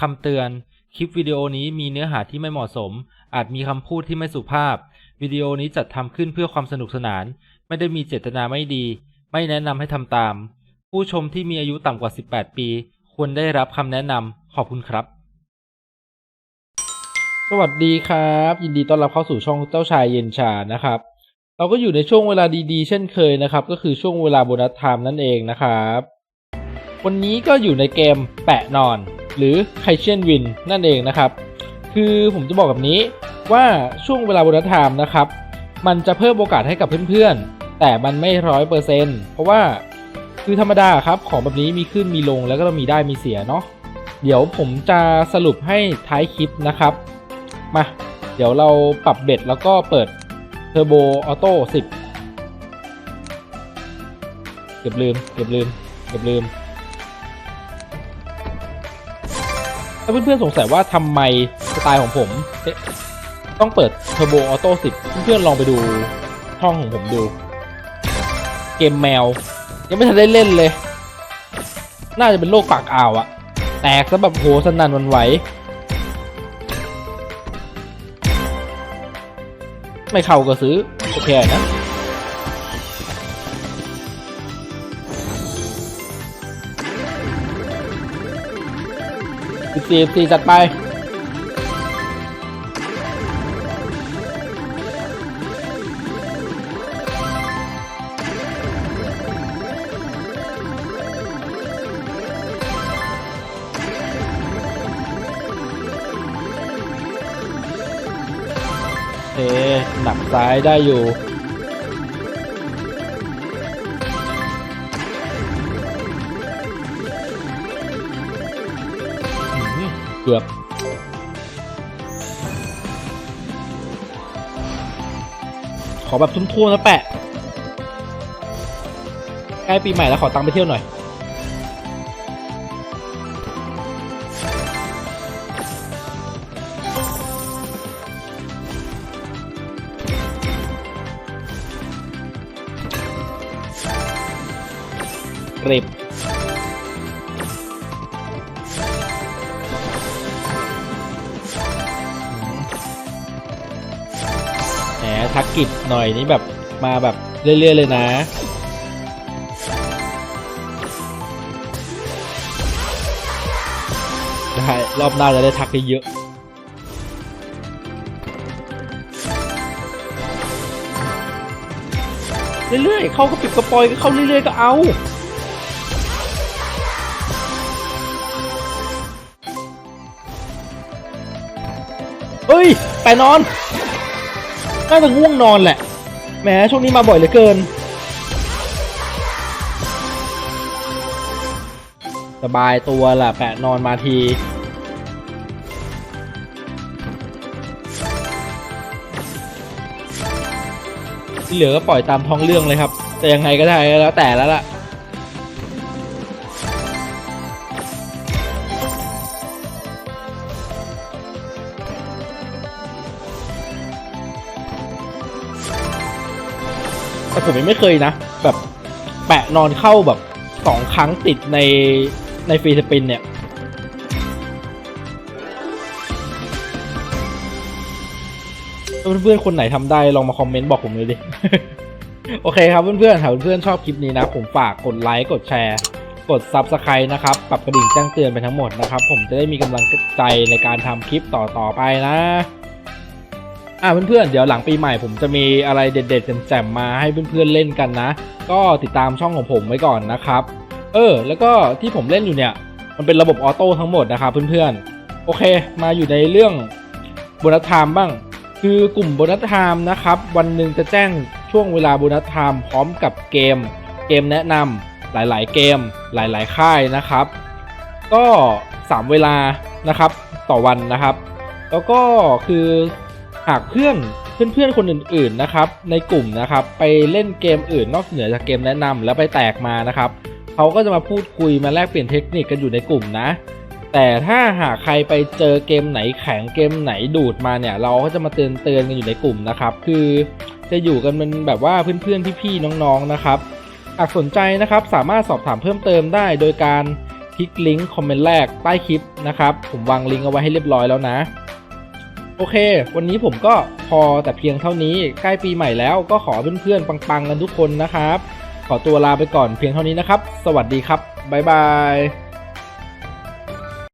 คำเตือน คลิปวิดีโอนี้มีเนื้อหาที่ไม่เหมาะสม อาจมีคำพูดที่ไม่สุภาพ วิดีโอนี้จัดทำขึ้นเพื่อความสนุกสนาน ไม่ได้มีเจตนาไม่ดี ไม่แนะนำให้ทำตาม ผู้ชมที่มีอายุต่ำกว่า 18 ปี ควรได้รับคำแนะนำขอบคุณครับ สวัสดีครับ ยินดีต้อนรับเข้าสู่ช่องเจ้าชายเย็นชานะครับ เราก็อยู่ในช่วงเวลาดีๆ เช่นเคยนะครับ ก็คือช่วงเวลาโบนัสไทม์นั่นเองนะครับ วันนี้ก็อยู่ในเกมแปะนอน หรือไคเชียนวินนั่นเองนะครับ คือผมจะบอกแบบนี้ว่าช่วงเวลาโบนัสไทม์นะครับ มันจะเพิ่มโอกาสให้กับเพื่อนๆ แต่มันไม่ร้อยเปอร์เซ็นต์เพราะว่าคือธรรมดาครับของแบบนี้มีขึ้นมีลงแล้วก็มีได้มีเสียเนาะเดี๋ยวผมจะสรุปให้ท้ายคลิปนะครับ มา เดี๋ยวเราปรับเบ็ดแล้วก็เปิดเทอร์โบออโต้10 เกือบลืม เกือบลืม เกือบลืม ถ้าเพื่อนๆสงสัยว่าทำไมสไตล์ของผม ต้องเปิดเทอร์โบออโต้10เพื่อนๆลองไปดูช่องของผมดู เกมแมว ยังไม่ทันได้เล่นเลย น่าจะเป็นโรคปากอ่าวอะแตกซะแบบโหสนั่นวันไหวไม่เข้าก็ซื้อ โอเคนะ สิบสี่สี่จัดไปเอหนักซ้ายได้อยู่ กือบขอแบบทุ่มๆนะแปะใกล้ปีใหม่แล้วขอตังค์ไปเที่ยวหน่อยกริบ กกิจหน่อยนี่แบบมาแบบเรื่อย ๆ เลยนะ ได้รอบหน้าจะได้ทักได้เยอะเรื่อยๆ เข้ากระปิดกระปอยก็เข้าเรื่อยๆ ก็เอา เฮ้ย ไปนอน น่าจะง่วงนอนแหละ แหมช่วงนี้มาบ่อยเหลือเกิน สบายตัวล่ะแปะนอนมาทีที่เหลือก็ปล่อยตามท้องเรื่องเลยครับ แต่ยังไงก็ได้แล้วแต่แล้วล่ะ แต่ผมยังไม่เคยนะ แบบแปะนอนเข้าแบบสองครั้งติดในในฟรีสปินเนี่ยเพื่อนๆคนไหนทำได้ลองมาคอมเมนต์บอกผมเลยดิ โอเคครับเพื่อนๆถ้าเพื่อนๆชอบคลิปนี้นะ ผมฝากกดไลค์กดแชร์ กด Subscribe นะครับ ปรับกระดิ่งแจ้งเตือนไปทั้งหมดนะครับ ผมจะได้มีกำลังใจในการทำคลิปต่อๆไปนะ อ่าเพื่อนๆเดี๋ยวหลังปีใหม่ผมจะมีอะไรเด็ดๆแจ่มๆมาให้เพื่อนๆเล่นกันนะ ก็ติดตามช่องของผมไว้ก่อนนะครับ เออ แล้วก็ที่ผมเล่นอยู่เนี่ย มันเป็นระบบออโต้ทั้งหมดนะครับเพื่อนๆโอเค มาอยู่ในเรื่องโบนัสไทม์บ้าง คือกลุ่มโบนัสไทม์นะครับ วันหนึ่งจะแจ้งช่วงเวลาโบนัสไทม์พร้อมกับเกม เกมแนะนำหลายๆ เกมหลายๆ ค่ายนะครับ ก็ 3 เวลานะครับต่อวันนะครับ แล้วก็คือ หากเพื่อนเพื่อนๆคนอื่นๆนะครับในกลุ่มนะครับไปเล่นเกมอื่นนอกเหนือจากเกมแนะนำแล้วไปแตกมานะครับเขาก็จะมาพูดคุยมาแลกเปลี่ยนเทคนิคกันอยู่ในกลุ่มนะ แต่ถ้าหากใครไปเจอเกมไหนแข็งเกมไหนดูดมาเนี่ย เราก็จะมาเตือนเตือนกันอยู่ในกลุ่มนะครับ คือจะอยู่กันเป็นแบบว่าเพื่อนๆพี่ๆน้องๆนะครับหากสนใจนะครับสามารถสอบถามเพิ่มเติมได้ โดยการคลิกลิงก์คอมเมนต์แรกใต้คลิปนะครับผมวางลิงก์เอาไว้ให้เรียบร้อยแล้วนะ โอเค วันนี้ผมก็พอแต่เพียงเท่านี้ ใกล้ปีใหม่แล้วก็ขอเพื่อนๆปังๆกันทุกคนนะครับ ขอตัวลาไปก่อนเพียงเท่านี้นะครับ สวัสดีครับ บ๊ายบาย